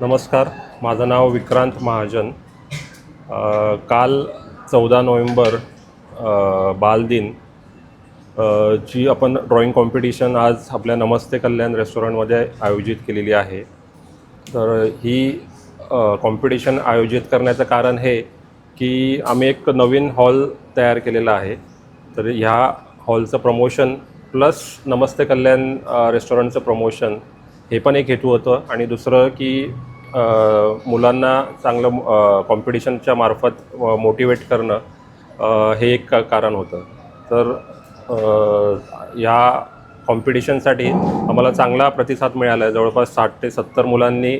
नमस्कार माझं नाव विक्रांत महाजन. काल चौदा नोव्हेंबर बालदिन जी आपण ड्रॉइंग कॉम्पिटिशन आज आपल्या नमस्ते कल्याण रेस्टॉरंटमध्ये आयोजित केलेली आहे. तर ही कॉम्पिटिशन आयोजित करण्याचं कारण हे की आम्ही एक नवीन हॉल तयार केलेला आहे. तर ह्या हॉलचं प्रमोशन प्लस नमस्ते कल्याण रेस्टॉरंटचं प्रमोशन हे पण एक हेतू होतं. आणि दुसरं की मुलांना चांगलं कॉम्पिटिशनच्या मार्फत मोटिवेट करणं हे एक का- कारण होतं. तर ह्या कॉम्पिटिशनसाठी आम्हाला चांगला प्रतिसाद मिळाला. आहे जवळपास साठ ते सत्तर मुलांनी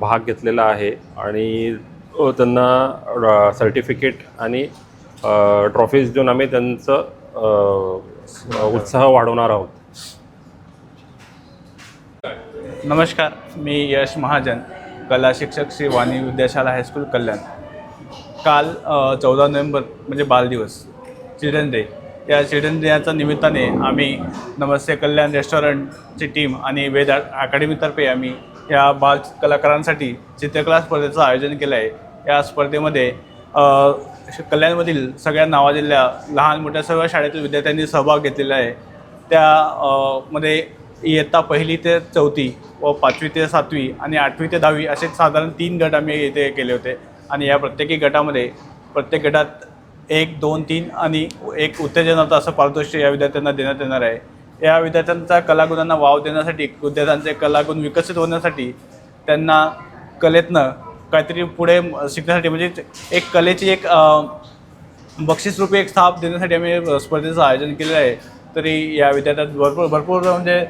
भाग घेतलेला आहे. आणि त्यांना सर्टिफिकेट आणि ट्रॉफीज देऊन आम्ही त्यांचं उत्साह वाढवणार आहोत. नमस्कार मी यश महाजन कला शिक्षक श्री वाणी विद्याशाला हायस्कूल कल्याण. काल चौदा नोव्हेंबर म्हणजे बालदिवस चिल्ड्रन डे या चिल्ड्रन डेच्या निमित्ताने आम्ही नमस्ते कल्याण रेस्टॉरंटची टीम आणि वेद अकॅडमीतर्फे आम्ही या बाल कलाकारांसाठी चित्रकला स्पर्धेचं आयोजन केलं आहे. या स्पर्धेमध्ये कल्याणमधील सगळ्या नावाजलेल्या लहान मोठ्या सर्व शाळेतील विद्यार्थ्यांनी सहभाग घेतलेला आहे. त्या मध्ये इयत्ता पहिली ते चौथी व पाचवी ते सातवी आणि आठवी ते दहावी असे साधारण तीन गट आम्ही इथे केले होते. आणि या प्रत्येकी गटामध्ये प्रत्येक गटात एक दोन तीन आणि एक उत्तेजनाचं असं पारितोषिक या विद्यार्थ्यांना देण्यात येणार आहे. या विद्यार्थ्यांचा कलागुणांना वाव देण्यासाठी विद्यार्थ्यांचे कलागुण विकसित होण्यासाठी त्यांना कलेतनं काहीतरी पुढे शिकण्यासाठी म्हणजे एक कलेची एक बक्षीसरूपी एक स्थाप देण्यासाठी आम्ही स्पर्धेचं आयोजन केलेलं आहे. तरी या विद्यार्थ्यात भरपूर भरपूर म्हणजे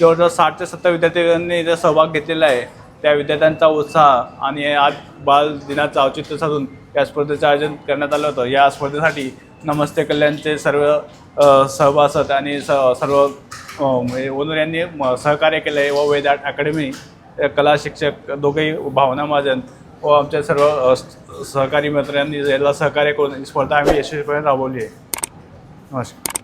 जवळजवळ साठ ते सत्तर विद्यार्थ्यांनी इथे सहभाग घेतलेला आहे. त्या विद्यार्थ्यांचा उत्साह आणि आज बाल दिनाचं औचित्य साधून या स्पर्धेचं आयोजन करण्यात आलं होतं. या स्पर्धेसाठी नमस्ते कल्याणचे सर्व सहभासद आणि स सर्व म्हणजे ओनर यांनी म- सहकार्य केलं आहे व वेद अकॅडमी कला शिक्षक दोघेही भावना महाजन व आमच्या सर्व सहकारी मित्रांनी याला सहकार्य करून स्पर्धा आम्ही यशस्वीपणे राबवली आहे. नमस्कार.